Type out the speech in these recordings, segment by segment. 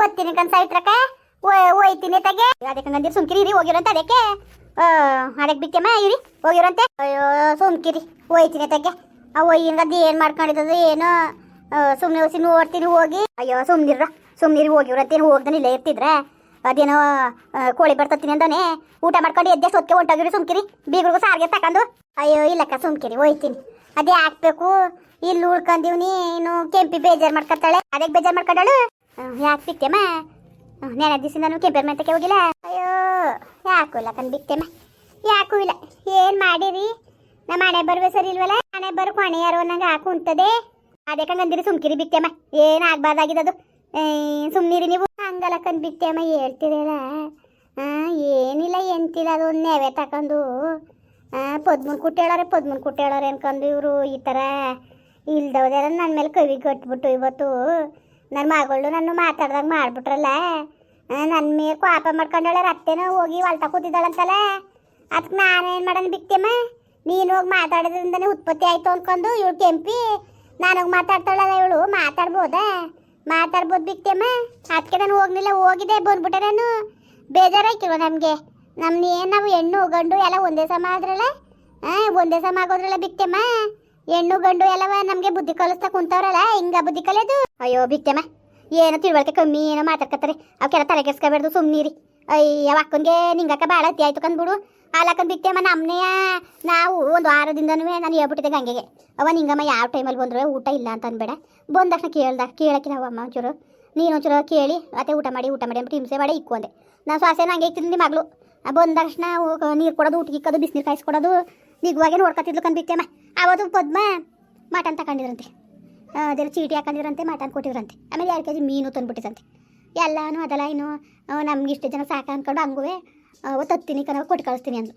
ಬತ್ತೀನಿ ಕನ್ಸ ಇಟ್ರಕ ಹೋಯ್ತೀನಿ ತಗೆ. ಅದಕ್ಕೆ ನಂದಿರ್ ಸುಮ್ಕಿರಿ, ಇರಿ, ಹೋಗಿರಂತ ಅದಕ್ಕೆ. ಅದಕ್ಕೆ ಬಿಕ್ಕಮ್ಮ ಇರಿ, ಹೋಗಿರಂತೆ. ಅಯ್ಯೋ, ಸುಮ್ಕಿರಿ ಹೋಯ್ತೀನಿ ತಗೆ. ಆ ಒಯ್ಯಿನ್ಗದ್ದು ಏನು ಮಾಡ್ಕೊಂಡಿದ್ದದು ಏನು? ಸುಮ್ಮನೆ ಹೊಸಿ ನೋಡ್ತೀನಿ, ಹೋಗಿ. ಅಯ್ಯೋ ಸುಮ್ನಿರ ಸುಮ್ನಿರಿ ಹೋಗಿವ್ರಂತೇನು ಹೋಗ್ದಾನೆ ಇಲ್ಲೇ ಇರ್ತಿದ್ರೆ. ಅದೇನೋ ಕೋಳಿ ಬರ್ತತೀನಿ ಅಂದಾನೆ. ಊಟ ಮಾಡ್ಕೊಂಡು ಎದ್ದೆ ಸೊತ್ಕೆ ಹೊಂಟೋಗಿರಿ, ಸುಮ್ಕಿರಿ. ಬೀಗ್ರಿಗೂ ಸಾರಿಗೆ ತಕೊಂಡು ಅಯ್ಯೋ, ಇಲ್ಲಕ್ಕ, ಸುಮ್ಕಿರಿ ಹೋಯ್ತೀನಿ ಅದೇ ಹಾಕ್ಬೇಕು. ಇಲ್ಲಿ ಉಳ್ಕೊಂಡಿವ್ನಿ ಇನ್ನು ಕೆಂಪಿ ಬೇಜಾರು ಮಾಡ್ಕೊತಾಳೆ ಅದಕ್ಕೆ ಬೇಜಾರು ಮಾಡ್ಕೊಂಡಳು? ಯಾಕೆ ಬಿಟ್ಟೆಮ್ಮ ನೆನೆ ದಿವಸ ನಾನು ಕೆಂಪೇರ್ ಹೋಗಿಲ್ಲ. ಅಯ್ಯೋ, ಯಾಕೂ ಇಲ್ಲ ಕಣ್ ಬಿಟ್ಟೆಮ್ಮ ಯಾಕೂ ಇಲ್ಲ. ಏನು ಮಾಡಿರಿ? ನಮ್ಮ ಹಣೆ ಬರ್ಬೇಕು ಸರಿ ಇಲ್ವಲ್ಲ? ಹಣೆ ಬರು ಕೊಣೆ ಯಾರು ನಂಗೆ ಹಾಕು ಉಂಟದೆ? ಅದೇ ಕಂಗಂದಿರಿ ಸುಮ್ಕಿರಿ ಬಿಟ್ಟೆಮ್ಮ ಏನು ಆಗ್ಬಾರ್ದಾಗಿದ್ದದು ಸುಮ್ನಿರಿ ನೀವು. ಹಂಗಲ್ಲ ಕನ್ ಬಿಟ್ಟೆಮ್ಮ ಹೇಳ್ತಿರಲ್ಲ ಏನಿಲ್ಲ, ಎಂತಿಲ್ಲ ಅದು ನೆವೆ ತಕೊಂಡು. ಪದ್ಮನ್ ಕುಟ್ಟೇಳಾರೆ ಪದ್ಮನ್ ಕುಟ್ಟೇಳಾರೆ ಅನ್ಕೊಂಡು ಇವರು ಈ ಥರ ಇಲ್ದವದೆಲ್ಲ ನನ್ನ ಮೇಲೆ ಕವಿ ಕಟ್ಬಿಟ್ಟು ಇವತ್ತು. ನನ್ನ ಮಗಳು ನನ್ನ ಮಾತಾಡ್ದಂಗೆ ಮಾಡ್ಬಿಟ್ರಲ್ಲ? ನನ್ನ ಮೇ ಕ್ವಾಪ ಮಾಡ್ಕೊಂಡಳ ಅತ್ತೆನೋ ಹೋಗಿ ಹೊಲ್ತಾ ಕೂತಿದ್ದಾಳಂತಲ್ಲ ಅದಕ್ಕೆ ನಾನೇನು ಮಾಡೋಣ ಬಿಟ್ಟೆಮ್ಮ? ನೀನು ಹೋಗಿ ಮಾತಾಡೋದ್ರಿಂದನೇ ಉತ್ಪತ್ತಿ ಆಯ್ತು ಅಂದ್ಕೊಂಡು ಇವಳು ಕೆಂಪಿ, ನನಗೆ ಮಾತಾಡ್ತಾಳಲ್ಲ ಇವಳು, ಮಾತಾಡ್ಬೋದಾ? ಮಾತಾಡ್ಬೋದು ಬಿಟ್ಟೆಮ್ಮ? ಅದಕ್ಕೆ ನಾನು ಹೋಗ್ಲಿಲ್ಲ ಹೋಗಿದೆ ಬಂದ್ಬಿಟ್ಟೆ ನಾನು. ಬೇಜಾರಾಯ್ತಿರು ನಮಗೆ? ನಮ್ಮನ್ನೇನು ನಾವು ಹೆಣ್ಣು ಗಂಡು ಎಲ್ಲ ಒಂದೇ ಸಮ ಆದ್ರಲ್ಲ? ಹಾಂ ಒಂದೇ ಸಮ ಆಗೋದ್ರಲ್ಲ ಬಿಟ್ಟೆಮ್ಮ? ಹೆಣ್ಣು ಗಂಡು ಎಲ್ಲವ ನಮಗೆ ಬುದ್ಧಿ ಕಲಿಸ್ತಾ ಕುಂತವ್ರಲ್ಲ, ಹಿಂಗ ಬುದ್ಧಿ ಕಲಿಯೋದು? ಅಯ್ಯೋ ಬಿಟ್ಟೆಮ್ಮ ಏನೋ ತಿಳುವಳಿಕೆ ಕಮ್ಮಿ, ಏನೋ ಮಾತಾಡ್ಕತ್ತಾರೆ. ಅವಕ್ಕೆಲ್ಲ ತಲೆ ಕೆಸ್ಕೊಬಾರ್ದು ಸುಮ್ಮನಿರಿ ಅಯ್ಯ ಅಕ್ಕನ್ಗೆ ನಿಂಗಕ್ಕ ಭಾಳ ಅತಿ ಆಯ್ತು ಕಂದ್ಬಿಡು. ಹಾಲಕ್ಕನ್ ಬಿಟ್ಟೆಮ್ಮ ನಮ್ಮನೆಯ ನಾವು ಒಂದು ವಾರದಿಂದನೂ ನಾನು ಹೇಳ್ಬಿಟ್ಟಿದ್ದೆ ಗಂಗೆಗೆ. ಅವ ನಿಂಗಮ್ಮ ಯಾವ ಟೈಮಲ್ಲಿ ಬಂದ್ರೆ ಊಟ ಇಲ್ಲ ಅಂತ ಅನ್ಬೇಡ. ಬಂದ ತಕ್ಷಣ ಕೇಳ್ದ ಕೇಳಕ್ಕೆ ನಾವು ಅಮ್ಮ ಒಂಚೂರು. ನೀನು ಒಂಚೂರು ಕೇಳಿ, ಮತ್ತೆ ಊಟ ಮಾಡಿ ಊಟ ಮಾಡಿ ಅಂದ್ಬಿಟ್ಟು ಹಿಂಸೆ ಮಾಡಿ ಇಕ್ಕು ಅಂದೆ. ನಾನು ಶ್ವಾಸೆ ನಂಗೆ ನಿಮ್ಮ ಮಗಳು. ಬಂದ ತಕ್ಷಣ ನೀರು ಕೊಡೋದು, ಊಟಕ್ಕೆ ಇಕ್ಕೋದು, ಬಿಸಿನೀರು ಕಾಯಿಸ್ಕೊಡೋದು, ನಿಗುವಾಗೆ ನೋಡ್ಕೊತಿದ್ಲು ಕಂದ್ಬಿಟ್ಟೆಮ್ಮ ಅವತ್ತು ಪದ್ಮ ಮಟನ್ ತಗೊಂಡಿದ್ರಂತೆ ಅದೆಲ್ಲ ಚೀಟಿ ಹಾಕೊಂಡಿದ್ರಂತೆ ಮಟನ್ ಕೊಟ್ಟಿದ್ರಂತೆ. ಆಮೇಲೆ ಎರಡು ಕೆ ಜಿ ಮೀನು ತಂದುಬಿಟ್ಟಿದ್ರಂತೆ. ಎಲ್ಲಾನು ಅದೆಲ್ಲ ಇನ್ನು ನಮ್ಗೆ ಇಷ್ಟು ಜನ ಸಾಕ ಅಂದ್ಕೊಂಡು ಹಂಗುವೆ ಅವತ್ತು ಹತ್ತೀನಿ ಕಣ, ಕೊಟ್ಟು ಕಳಿಸ್ತೀನಿ ಅಂದು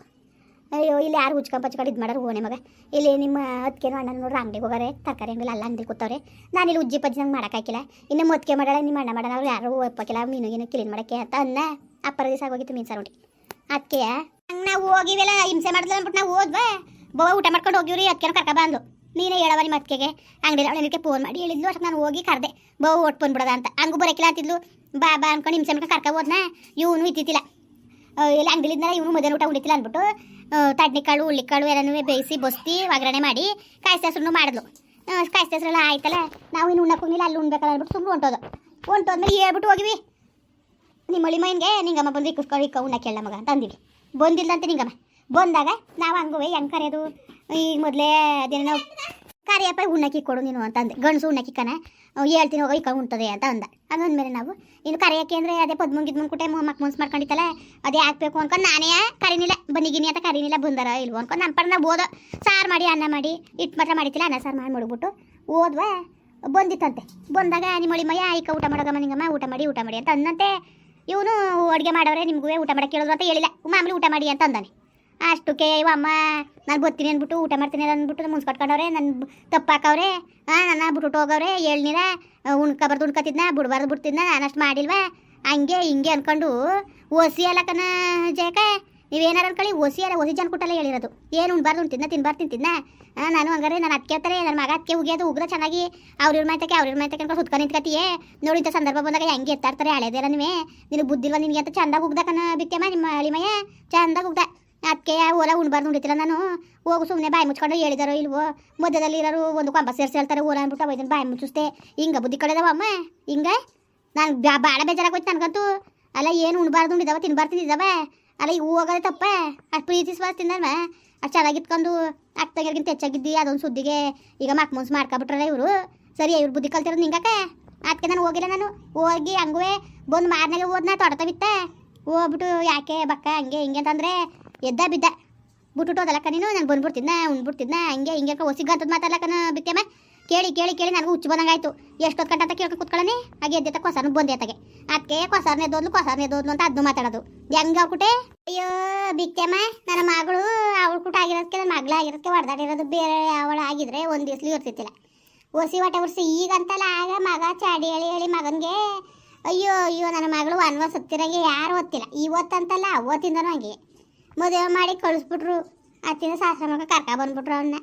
ಅಯ್ಯೋ, ಇಲ್ಲಿ ಯಾರು ಉಚ್ಕೊಂಡ್ ಪಚ್ಕೊಂಡು ಇದು ಮಾಡೋರು ಹೋನೆ ಮಗ. ಇಲ್ಲಿ ನಿಮ್ಮ ಅದಕ್ಕೇನು ಅಣ್ಣ ನೋಡ್ರಿ ಅಂಗಡಿಗೆ ಹೋಗಾರೆ, ತರಕಾರಿ ಅಂಗಡಿ ಅಲ್ಲ ಅಂದಿ ಕೂತವ್ರೆ. ನಾನು ಇಲ್ಲಿ ಉಜ್ಜಿ ಪಜ್ಜಿ ನಂಗೆ ಮಾಡೋಕ್ಕಾಗಿಲ್ಲ ಇನ್ನು ಮೊದಕೆ ಮಾಡೋಣ ನಿಮ್ಮ ಅಣ್ಣ ಮಾಡೋಣ ಅವ್ರು ಯಾರು ಮೀನು ಗೀನು ಕ್ಲೀನ್ ಮಾಡೋಕ್ಕೆ ಅಂತ ಅನ್ನ. ಅಪ್ಪರ ದಿವಸ ಹೋಗಿತ್ತು ಮೀನು ಸಾರು ಅದಕ್ಕೆ ಹಂಗೆ ನಾವು ಹೋಗಿವೆಲ್ಲ, ಹಿಂಸೆ ಮಾಡಿದ್ಲ ಅಂದ್ಬಿಟ್ಟು ನಾವು ಹೋದ್ವಾ? ಬೋ, ಊಟ ಮಾಡ್ಕೊಂಡು ಹೋಗಿವ್ರಿ ಅದಕ್ಕೇನು ಕರ್ಕ ಬಂದು. ನೀನೇ ಹೇಳವ ನಿಮ್ಮ ಅತ್ತಿಗೆಗೆ. ಅಂಗಡಿ ಅವಳಿಗೆ ಫೋನ್ ಮಾಡಿ ಹೇಳಿದ್ಲು ಅಷ್ಟು ನಾನು ಹೋಗಿ ಕರೆದೆ. ಬೋ ಒಟ್ಟು ಬಂದ್ಬಿಡದ ಅಂತ. ಹಂಗೂ ಬರೋಕಿಲ್ಲ ಅಂತಿದ್ಲು. ಬಾ ಬಾ ಅನ್ಕೊಂಡು ನಿಮ್ಮ ಮಾಡ್ಕೊಂಡು ಕರ್ಕ ಹೋದ್ನ. ಇವನು ಇದ್ದಿದ್ದಿಲ್ಲ. ಇಲ್ಲ ಅಂಗಡಿಲಿಂದ ಇವನು ಮಧ್ಯಾಹ್ನ ಊಟ ಉಳಿತಿಲ್ಲ ಅಂದ್ಬಿಟ್ಟು ತಡ್ನಿಕಾಳು ಹುಳ್ಳಿಕಾಳು ಎಲ್ಲನೂ ಬೇಯಿಸಿ ಬಸ್ತಿ, ಒಗ್ಗರಣೆ ಮಾಡಿ ಕಾಯಿಸಿ ಹೆಸ್ರು ಮಾಡಿದ್ಲು. ಕಾಯಿಸಿ ಹೆಸ್ರೆಲ್ಲ ಆಯ್ತಲ್ಲ, ನಾವು ಇನ್ನು ಉಣ್ಣಕ್ಕೆ ಹೋಗಿಲ್ಲ ಅಲ್ಲಿ ಉಣ್ಬೇಕಲ್ಲ ಅಂದ್ಬಿಟ್ಟು ಸುಮ್ಮನೆ ಹೊಂಟೋದು. ಹೊಂಟೋದ್ಮೇಲೆ ಹೇಳ್ಬಿಟ್ಟು ಹೋಗಿವಿ. ನಿಮ್ಮ ಮೈನ್ಗೆ ನಿಂಗಮ್ಮ ಬಂದು ಇಕ್ಕಿಸ್ಕೊಂಡು ಇಕ್ಕ ಉಣ್ಣಕ್ಕೆ ಮಗ ಅಂತ ಅಂದಿವಿ. ಬಂದಿಲ್ಲ ಅಂತ ನಿಂಗಮ್ಮ. ಬಂದಾಗ ನಾವು ಹಂಗುವೆ ಹೆಂಗೆ ಕರೆಯೋದು? ಈಗ ಮೊದಲೇ ಅದೇನೋ ಕರಿಯಪ್ಪ ಉಣ್ಣಕ್ಕೆ ಕೊಡು ನೀನು ಅಂತ ಅಂದೆ. ಗಂಡಸು ಉಣ್ಣಕ್ಕಿಕ್ಕನ ಹೇಳ್ತೀನಿ, ಹೋಗೋ ಇಕ್ಕ ಉಣ್ತದೆ ಅಂತ ಅಂದ. ಅದಂದ್ಮೇಲೆ ನಾವು, ಇನ್ನು ಕರೆಯೋಕ್ಕೆ ಅಂದರೆ ಅದೇ ಪದ್ಮಂಗ್ ಇದ್ಮಂಗ್ ಕುಟೆ ಮಕ್ ಮುನ್ಸ್ ಮಾಡ್ಕೊಂಡಿತ್ತಲ್ಲ, ಅದೇ ಹಾಕ್ಬೇಕು ಅನ್ಕೊಂಡು ನಾನೇ ಕರೀನಿಲ್ಲ ಬನ್ನಿಗಿನಿ ಅಂತ ಕರಿನಿಲ್ಲ, ಬಂದಾರ ಇಲ್ವೋ ಅನ್ಕೊಂಡು ನಮ್ಮ ಪರ ನಾವು ಓದೋ. ಸಾರು ಮಾಡಿ, ಅನ್ನ ಮಾಡಿ ಇಟ್ಟು ಮಾತ್ರ ಮಾಡಿತಿಲ್ಲ ಅನ್ನ ಸಾರು ಮಾಡಿ ಮಡಗ್ಬಿಟ್ಟು ಓದ್ವ. ಬಂದಿತ್ತಂತೆ. ಬಂದಾಗ ನಿಮ್ಮ ಮಯ್ಯ ಆಯ್ಕ ಊಟ ಮಾಡೋಗಮ್ಮ, ನಿಂಗಮ್ಮ, ಊಟ ಮಾಡಿ ಊಟ ಮಾಡಿ ಅಂತ ಅಂದಂತೆ. ಇವನು ಅಡುಗೆ ಮಾಡೋರೆ ನಿಮಗೂ ಊಟ ಮಾಡೋಕ್ಕೆ ಕೇಳಿದ್ರು ಅಂತ ಹೇಳಿಲ್ಲ. ಮಾಮೂಲಿ ಊಟ ಮಾಡಿ ಅಂತ ಅಂದಾನೆ. ಅಷ್ಟಕ್ಕೆ ಇವ ಅಮ್ಮ, ನಾನು ಬರ್ತೀನಿ ಅಂದ್ಬಿಟ್ಟು ಊಟ ಮಾಡ್ತೀನಿ ಅಂದ್ಬಿಟ್ಟು ಮುನ್ಸ್ ಕಟ್ಕೊಂಡವ್ರೆ ನನ್ನ ತಪ್ಪಾಕವ್ರೆ ಹಾಂ ನನ್ನ ಬಿಟ್ಬಿಟ್ಟು ಹೋಗವ್ರೆ ಹೇಳ್ನಿರ ಉಣ್ಕೊಬಾರ್ದು ಉಣ್ಕತಿದ್ನ, ಬಿಡ್ಬಾರ್ದು ಬಿಡ್ತಿದ್ನ, ನಾನು ಅಷ್ಟು ಮಾಡಿಲ್ವ? ಹಂಗೆ ಹಿಂಗೆ ಅಂದ್ಕೊಂಡು ಒಸಿ ಅಲ್ಲಕನ ಜಯಕ, ನೀವೇನಾರು ಅನ್ಕೊಳ್ಳಿ ಒಸಿ ಅಲ್ಲ ಒಸಿ ಜನ ಕೊಟ್ಟಲ್ಲ ಹೇಳಿರೋದು. ಏನು ಉಣ್ಬಾರ್ದು ಉಣ್ತಿದ್ನ, ತಿನ್ಬಾರ್ದು ತಿಂತಿದ್ನ? ನಾನು ಹಂಗಾರೆ ನಾನು ಅದಕ್ಕೆ ನನ್ನ ಮಗ ಅದಕ್ಕೆ ಉಗಿಯೋದು ಉಗ್ರ ಚೆನ್ನಾಗಿ ಅವ್ರ ಇವ್ರ ಮಾತಕ್ಕೆ, ಅವ್ರ ಇವ್ರ ಮಾತಕ್ಕೆ ಅನ್ಕೊಂಡು ಸುತ್ಕೊಂಡು ನಿಂತ್ಕತಿಯೇ ನೋಡಿ ಇಂಥ ಸಂದರ್ಭ ಬಂದಾಗ ಹೆಂಗೆ ಎತ್ತಾಡ್ತಾರೆ, ಹಳೆದೇರ ನೀವೇ? ನಿನಗೆ ಬುದ್ಧಿಲ್ವ ನಿನಗೆ ಅಂತ ಚಂದಾಗ ಉಗ್ದಕ್ಕನ ಬಿಕ್ಕೆಮ್ಮ, ನಿಮ್ಮ ಹಳಿಮಯ್ಯ ಚಂದಾಗ ಉಗ್ದ. ಅದಕ್ಕೆ ಓಲ ಉಣ್ಬಾರ್ದು ಉಳಿತಿಲ್ಲ ನಾನು. ಹೋಗು ಸುಮ್ಮನೆ ಬಾಯಿ ಮುಚ್ಕೊಂಡು ಹೇಳಿದಾರೋ ಇಲ್ವೋ? ಮಧ್ಯದಲ್ಲಿ ಇರೋರು ಒಂದು ಕಂಬ ಸೇರಿಸಿ ಹೇಳ್ತಾರೆ, ಓಲ ಅಂದ್ಬಿಟ್ಟು ಬಾಯಿ ಮುಚ್ಚಿಸ್ತೆ ಹಿಂಗೆ ಬುದ್ಧಿ ಕಳೆದವ ಅಮ್ಮ. ಹಿಂಗ? ನಾನು ಭಾಳ ಬೇಜಾರಾಗೋಯ್ತು ನನಗಂತೂ. ಅಲ್ಲ, ಏನು ಉಣ್ಬಾರ್ದು ಉಂಡಿದಾವ ತಿನ್ಬಾರ್ದು ತಿಂದಿದ್ದಾವೆ ಅಲ್ಲ, ಈಗ ಹೋಗೋದೇ ತಪ್ಪ. ಅಷ್ಟು ಪ್ರೀತಿ ಸ್ವಾಸ್ ತಿಂದಾನ ಅಷ್ಟು ಚೆನ್ನಾಗಿತ್ಕೊಂಡು ಅಕ್ತಾಗಿರ್ಗಿಂತ ಹೆಚ್ಚಾಗಿದ್ದಿ, ಅದೊಂದು ಸುದ್ದಿಗೆ ಈಗ ಮಕ್ ಮುನ್ಸ್ ಮಾಡ್ಕೊಬಿಟ್ರಲ್ಲ ಇವರು. ಸರಿ ಇವ್ರು ಬುದ್ಧಿ ಕಲ್ತಿರೋದು ಹಿಂಗಕ್ಕೆ ಅದಕ್ಕೆ ನಾನು ಹೋಗಿಲ್ಲ ನಾನು. ಹೋಗಿ ಹಂಗುವೆ ಬಂದು ಮಾರ್ನಾಗೆ ಹೋದ್ನ ತೊಡತ ಬಿತ್ತೆ. ಹೋಗ್ಬಿಟ್ಟು ಯಾಕೆ ಬಕ್ಕ, ಹಂಗೆ ಹಿಂಗೆ ಅಂತಂದ್ರೆ ಎದ್ದ ಬಿದ್ದ. ಅದಲ್ಲಕ್ಕ ನೀನು ನಾನು ಬಂದ್ಬಿಡ್ತಿದ್ನ ಉಂಡ್ಬಿಡ್ತಿದ್ನ ಹಂಗೆ ಹಿಂಗೆ ಒಸಿಗಂತದ ಮಾತಾಡ್ಲಕ್ಕನ ಬಿತ್ತೆಮ್ಮ ಕೇಳಿ ಕೇಳಿ ಕೇಳಿ ನನಗೂ ಹುಚ್ಚು ಬಂದಂಗಾಯ್ತು. ಎಷ್ಟೊತ್ತು ಗಂಟೆ ಅಂತ ಕೇಳ್ಕೊಂಡು ಕುತ್ಕೊಳ್ಳಿ ಹಾಗೆ ಎದ್ದೆ ಕೊಸಾನು ಬಂದೆ ಅತ್ತಗೆ. ಅದಕ್ಕೆ ಕೊಸಾರನೇ ದೋದ್ಲು ಕೊಸಾರನೇ ದೋದ್ಲು ಅಂತ ಅದನ್ನು ಮಾತಾಡೋದು. ಹೆಂಗ ಕುಟೆ ಅಯ್ಯೋ ಬಿಕ್ಕೆಮ್ಮ ನನ್ನ ಮಗಳು ಅವಳು ಕುಟ ಆಗಿರೋದಕ್ಕೆ ನನ್ನ ಮಗಳ ಆಗಿರೋದಕ್ಕೆ ಹೊಡೆದಾಡಿರೋದು ಬೇರೆ ಅವಳು ಆಗಿದ್ರೆ ಒಂದು ದಿವ್ಸಲಿ ಇರ್ತಿತ್ತಿಲ್ಲ. ಒಸಿ ಹೊಟ್ಟೆ ಉರ್ಸಿ ಈಗಂತಲ್ಲ ಆಗ ಮಗ ಚಾಡಿ ಹೇಳಿ ಹೇಳಿ ಮಗನಿಗೆ, ಅಯ್ಯೋ ಅಯ್ಯೋ, ನನ್ನ ಮಗಳು ಅನ್ವಸ್ ಹತ್ತಿರಂಗೆ ಯಾರು ಓದ್ತಿಲ್ಲ ಇವತ್ತಂತಲ್ಲ ಅವತ್ತಿಂದನೂ ಹಂಗೆ. ಮದುವೆ ಮಾಡಿ ಕಳಿಸ್ಬಿಟ್ರು. ಅತ್ತಿನ ಮಗ ಕರ್ಕ ಬಂದ್ಬಿಟ್ರು ಅವನ್ನ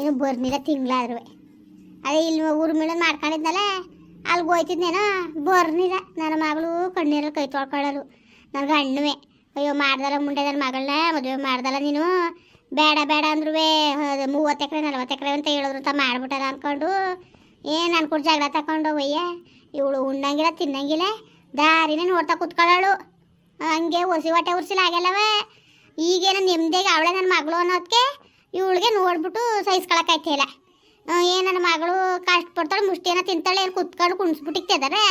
ಏನು ಬರ್ನಿಲ್ಲ ತಿಂಗಳಾದ್ರು ಅದೇ ಇಲ್ಲಿ ಊರು ಮೇಲೆ ಮಾಡ್ಕೊಂಡಿದ್ನಲ್ಲ ಅಲ್ಲಿಗೆ ಹೋಯ್ತಿದ್ನೇನೋ, ಬರ್ನಿಲ್ಲ. ನನ್ನ ಮಗಳು ಕಣ್ಣೀರಲ್ಲಿ ಕೈ ತೊಳ್ಕೊಳ್ಳೋರು. ನನಗೆ ಹಣ್ಣುವೆ. ಅಯ್ಯೋ, ಮಾಡ್ದಲ್ಲ ಮುಂಡೆ ನನ್ನ ಮಗಳನ್ನ ಮದುವೆ ಮಾಡ್ದಲ್ಲ ನೀನು. ಬೇಡ ಬೇಡ ಅಂದ್ರೂ ಮೂವತ್ತು ಎಕರೆ, ನಲ್ವತ್ತು ಎಕರೆ ಅಂತ ಹೇಳಿದ್ರು ಅಂತ ಮಾಡ್ಬಿಟ್ಟಾರ ಅಂದ್ಕೊಂಡು ಏನು ಅನ್ಕೊಂಡು ಜಗಳ ತಗೊಂಡು ಒಯ್ಯ ಇವಳು ಉಣ್ಣಂಗಿಲ್ಲ, ತಿನ್ನಂಗಿಲ್ಲ. ದಾರಿನೇ ನೋಡ್ತಾ ಕೂತ್ಕೊಳ್ಳೋಳು. ಹಂಗೆ ಒಸಿ ಹೊಟ್ಟೆ ಉರ್ಸಿಲ್ಲ ಆಗಲ್ಲವ ಈಗೇನು ನೆಮ್ಮದಿಗೆ ಅವಳೆ ನನ್ನ ಮಗಳು ಅನ್ನೋದಕ್ಕೆ ಇವಳಿಗೆ ನೋಡ್ಬಿಟ್ಟು ಇಲ್ಲ. ಏನು ನನ್ನ ಮಗಳು ಕಷ್ಟಪಡ್ತಾಳೆ ಏನೋ ತಿಂತಾಳೆ, ಏನು ಕುತ್ಕೊಂಡು ಕುಣಿಸ್ಬಿಟ್ಟಿಕ್ತಿದಾರೆ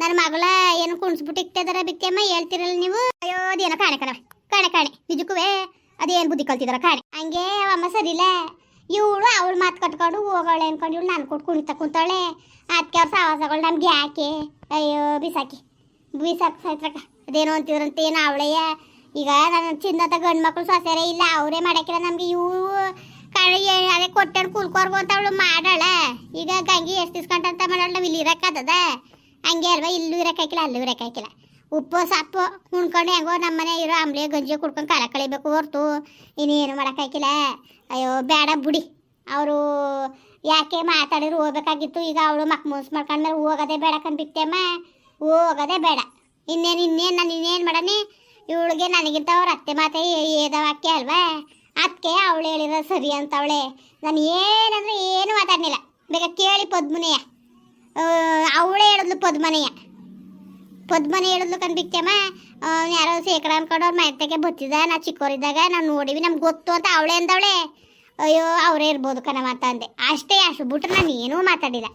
ನನ್ನ ಮಗಳ ಏನು ಕುಣಿಸ್ಬಿಟ್ಟಿಕ್ತಿದಾರೆ ಬಿಕ್ಕಮ್ಮ? ಹೇಳ್ತಿರಲ್ಲ ನೀವು? ಅಯ್ಯೋ, ಅದೇನೋ ಕಾಣೆ ಕಣವೆ ಕಾಣೆ ಕಾಣೆ. ನಿಜಕ್ಕೂ ಅದೇನು ಬುದ್ಧಿ ಕಲ್ತಿದಾರ ಕಾಣೆ. ಹಂಗೆ ಅಮ್ಮ ಸರಿಲ್ಲ ಇವಳು ಅವಳು ಮಾತು ಕಟ್ಕೊಂಡು ಹೋಗೋಳೆ ಅನ್ಕೊಂಡು ಇವಳು ನಾನು ಕೊಟ್ಟು ಕುಣಿತ ಕುಂತಾಳೆ. ಅದಕ್ಕೆ ಅವ್ರ ಸಾವಾಸಗಳು ನಮ್ಗೆ ಯಾಕೆ? ಅಯ್ಯೋ, ಬಿಸಾಕಿ. ಬಿಸಾಕಿ ಸಾಯ್ತ್ರಕ್ಕ. ಅದೇನೋ ಅಂತಿದ್ರಂತೇನು ಅವಳೆಯ ಈಗ ನನ್ನ ಚಿನ್ನದ ಗಂಡು ಮಕ್ಕಳು ಸೊಸೆರೇ ಇಲ್ಲ, ಅವರೇ ಮಾಡಕ್ಕಿಲ್ಲ ನಮ್ಗೆ. ಇವು ಅದೇ ಕೊಟ್ಟೆ ಕುಲ್ಕೋರ್ಗು ಅಂತ ಅವಳು ಮಾಡಾಳ. ಈಗ ಗಂಗಿ ಎಷ್ಟು ಇಸ್ಕೊಂಡಂತ ಮಾಡಾಳ, ನಾವು ಇಲ್ಲಿ ಇರಕ್ಕಾದದ ಹಂಗೆ ಅಲ್ವಾ, ಇಲ್ಲೂ ಇರಕ್ಕಾಕಿಲ್ಲ ಅಲ್ಲೂ ಇರಕ್ಕಾಕಿಲ್ಲ ಉಪ್ಪು, ಸಪ್ಪು ಉಣ್ಕೊಂಡು ಹೆಂಗೋ ನಮ್ಮ ಮನೆ ಇರೋ ಆಮ್ಲೆ ಗಂಜಿ ಕುಡ್ಕೊಂಡು ಕಾಲ ಕಳಿಬೇಕು ಹೊರ್ತು. ಇನ್ನೇನು ಮಾಡೋಕ್ಕಾಗಿಲ್ಲ ಅಯ್ಯೋ ಬೇಡ ಬುಡಿ. ಅವರು ಯಾಕೆ ಮಾತಾಡಿದ್ರು ಹೋಗ್ಬೇಕಾಗಿತ್ತು. ಈಗ ಅವಳು ಮಕ್ ಮುನ್ಸ್ ಮಾಡ್ಕೊಂಡ್ಮೇಲೆ ಹೋಗೋದೇ ಬೇಡ ಕಂಡ್ಬಿಟ್ಟೆಮ್ಮ ಹೋಗೋದೇ ಬೇಡ. ಇನ್ನೇನು ಇನ್ನೇನು ನಾನು ಇನ್ನೇನು ಮಾಡನಿ? ಇವಳಿಗೆ ನನಗಿಂತ ಅವ್ರ ಅತ್ತೆ ಮಾತೆ ಏದ ವಾಕ್ಯ ಅಲ್ವಾ? ಅದಕ್ಕೆ ಅವಳು ಹೇಳಿರೋ ಸರಿ ಅಂತ ಅವಳೆ ನಾನು ಏನಂದ್ರೆ ಏನು ಮಾತಾಡಲಿಲ್ಲ. ಬೇಗ ಕೇಳಿ ಪದ್ಮನೆಯ. ಅವಳೇ ಹೇಳಿದ್ಲು ಪದ್ಮನೆಯ. ಪದ್ಮನೆ ಹೇಳಿದ್ಲು ಕಂಡ್ಬಿಟ್ಟಮ್ಮ ಯಾರೋ ಶೇಖರ ಅನ್ಕೊಂಡು ಅವ್ರ ಮೈತೆಗೆ ಬತ್ತಿದ ನಾ ಚಿಕ್ಕವರಿದ್ದಾಗ ನಾನು ನೋಡಿವಿ, ನಮ್ಗೆ ಗೊತ್ತು ಅಂತ ಅವಳೆ ಅಂದವಳೆ. ಅಯ್ಯೋ, ಅವರೇ ಇರ್ಬೋದು ಕಣ ಅಂತ ಅಂದೆ ಅಷ್ಟೇ, ಅಷ್ಟು ಬಿಟ್ರೆ ನಾನು ಏನೂ ಮಾತಾಡಿಲ್ಲ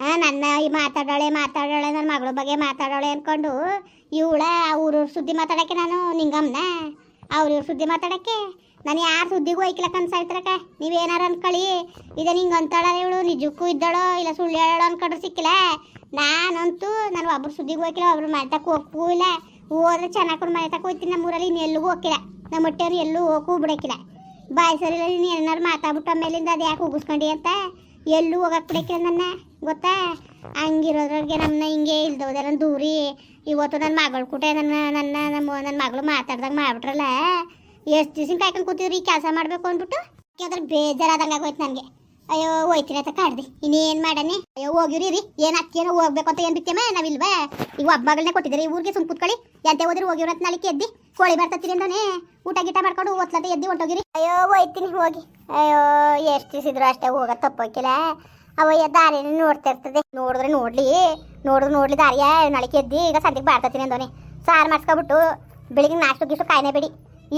ನನ್ನ ಈ ಮಾತಾಡೋಳೆ ಮಾತಾಡೋಳೆ ನನ್ನ ಮಗಳ ಬಗ್ಗೆ ಮಾತಾಡೋಳೆ ಅಂದ್ಕೊಂಡು ಇವಳ, ಅವ್ರ ಸುದ್ದಿ ಮಾತಾಡೋಕ್ಕೆ ನಾನು ನಿಂಗಮ್ಮನ ಅವ್ರ ಸುದ್ದಿ ಮಾತಾಡೋಕ್ಕೆ. ನಾನು ಯಾರ ಸುದ್ದಿಗೂ ಐಕ್ಲಕ್ಕ ಕನ್ಸಾಯ್ತ್ರಕ್ಕ ನೀವೇನಾರು ಅನ್ಕೊಳ್ಳಿ. ಇದು ನಿಂಗೆ ಅಂತಾಳ ಇವಳು. ನಿಜಕ್ಕೂ ಇದ್ದಾಳೋ, ಇಲ್ಲ ಸುಳ್ಳು ಹೇಳೋ ಅನ್ಕೊಂಡ್ರೆ ಸಿಕ್ಕಿಲ್ಲ. ನಾನಂತೂ, ನಾನು ಒಬ್ರು ಸುದ್ದಿಗೂ ಹೋಗಿಲ್ಲ, ಒಬ್ರು ಮನೆತಕ್ಕ ಹೋಗ್ಕೂ ಇಲ್ಲ. ಹೋದ್ರೆ ಚೆನ್ನಾಗಿ ಮನೆ ಮನೆತಕ್ಕ ಹೋಗ್ತೀನಿ. ನಮ್ಮ ಊರಲ್ಲಿ ಎಲ್ಲೂ ಹೋಗಿಲ್ಲ ನಮ್ಮ ಹೊಟ್ಟೆಯವ್ರು ಎಲ್ಲೂ ಹೋಗೂ ಬಿಡೋಕ್ಕಿಲ್ಲ. ಬಾಯ್ ಸರಿ ನೀನು ಏನಾರು ಮಾತಾಡ್ಬಿಟ್ಟು ಆಮೇಲಿಂದ ಅದು ಯಾಕೆ ಉಗಿಸ್ಕೊಂಡಿ ಅಂತ ಎಲ್ಲೂ ಹೋಗಕ್ಕೆ ಬಿಡಕ್ಕೆ ನನ್ನ ಗೊತ್ತಾ? ಹಂಗಿರೋದ್ರಾಗೆ ನಮ್ಮನ್ನ ಹಿಂಗೆ ಇಲ್ದೋದಾರ ದೂರಿ. ಇವತ್ತು ನನ್ನ ಮಗಳ ಕೂಟೆ ನನ್ನ ನನ್ನ, ನಮ್ಮ ನನ್ನ ಮಗಳು ಮಾತಾಡ್ದಂಗೆ ಮಾಡ್ಬಿಟ್ರಲ್ಲ? ಎಷ್ಟು ದಿವ್ಸ ಕಾಯ್ಕೊಂಡು ಕೂತಿದ್ರಿ ಕೆಲಸ ಮಾಡಬೇಕು ಅಂದ್ಬಿಟ್ಟು? ಯಾವ್ದಾರು ಬೇಜಾರಾದಂಗೆ ಆಗೋಯ್ತು ನನಗೆ. ಅಯ್ಯೋ ಹೋಯ್ತೀನಿ ಅಂತ ಕಾಡ್ದೆ. ಇನ್ನೇನು ಮಾಡನೆ? ಅಯ್ಯೋ ಹೋಗಿರಿ ರೀ ಏನು ಅಕ್ಕೇನೋ ಹೋಗ್ಬೇಕು ಅಂತ ಏನು ಬಿತ್ತೇಮ? ನಾವಿಲ್ವಾ? ಈಗ ಒಬ್ಬ ಕೊಟ್ಟಿದ್ದೀರಿ. ಈ ಊರಿಗೆ ಸುಮ್ ಕೂತ್ಕೊಳ್ಳಿ. ಎಂತೆ ಹೋದ್ರೆ ಹೋಗಿವ್ರ ಅಂತ ಎದ್ದಿ ಕೋಳಿ ಅಂದಾನೆ. ಊಟ ಗೀಟ ಮಾಡ್ಕೊಂಡು ಓದ್ಲತ್ತೆ ಎದ್ದಿ ಹೊಂಟೋಗಿರಿ. ಅಯ್ಯೋ, ಹೋಯ್ತೀನಿ, ಹೋಗಿ. ಅಯ್ಯೋ, ಎಷ್ಟು ದಿವಸಿದ್ರು ಅಷ್ಟೇ ಹೋಗ ತಪ್ಪೋಕಿಲ್ಲ ಅವಯ್ಯ ದಾರಿ ನೋಡ್ತಾ ಇರ್ತದೆ. ನೋಡಿದ್ರೆ ನೋಡ್ಲಿ. ನೋಡಿದ್ರೆ ನೋಡ್ಲಿ ದಾರಿಯ. ನಾಳೆ ಎದ್ದಿ ಈಗ ಸದ್ಯಕ್ಕೆ ಬಾಡ್ತೀನಿ ಅಂದೋನೆ. ಸಾರು ಮಾಡ್ಸ್ಕೊಬಿಟ್ಟು ಬೆಳಿಗ್ಗೆ ನಾಷ್ಟು ಗೀಷ್ಟು ಕಾಯಿನೇ ಬಿಡಿ.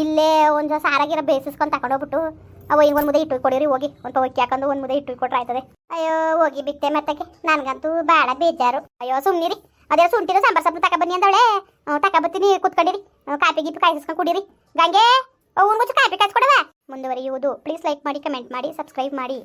ಇಲ್ಲೇ ಒಂದು ಸಾರಾಗಿರೋ ಬೇಯಿಸ್ಕೊಂಡು ತಗೊಂಡೋಗ್ಬಿಟ್ಟು ಅವ ಈಗ ಒಂದು ಮುದ್ದೆ ಇಟ್ಟು ಕೊಡಿರಿ ಹೋಗಿ. ಒಂದು ಪವಕ್ಕಿ ಹಾಕೊಂಡು ಒಂದು ಮುದ್ದೆ ಇಟ್ಟು ಕೊಟ್ರೆ ಆಯ್ತದೆ. ಅಯ್ಯೋ, ಹೋಗಿ ಬಿತ್ತೆ ಮತ್ತಕ್ಕೆ. ನನಗಂತೂ ಭಾಳ ಬೇಜಾರು. ಅಯ್ಯೋ ಸುಮ್ಮನಿರಿ ಅದೇ ಸುಂಟಿರ ಸಾಂಬಾರ್ ಸೊಪ್ಪು ಬನ್ನಿ ಅಂದವಳೆ. ತಗೊಬತ್ತೀನಿ ಕೂತ್ಕೊಂಡಿರಿ. ಕಾಪಿ ಗೀಪಿ ಕಾಯಿಸ್ಕೊಂಡು ಕುಡಿರಿ. ಗಂಗೆ ಅವ್ನು ಮುಚ್ಚು ಕಾಪಿ ಕಾಯಿಸ್ಕೊಡವ. ಮುಂದುವರಿಯುವುದು. ಪ್ಲೀಸ್ ಲೈಕ್ ಮಾಡಿ ಕಮೆಂಟ್ ಮಾಡಿ ಸಬ್ಸ್ಕ್ರೈಬ್ ಮಾಡಿ.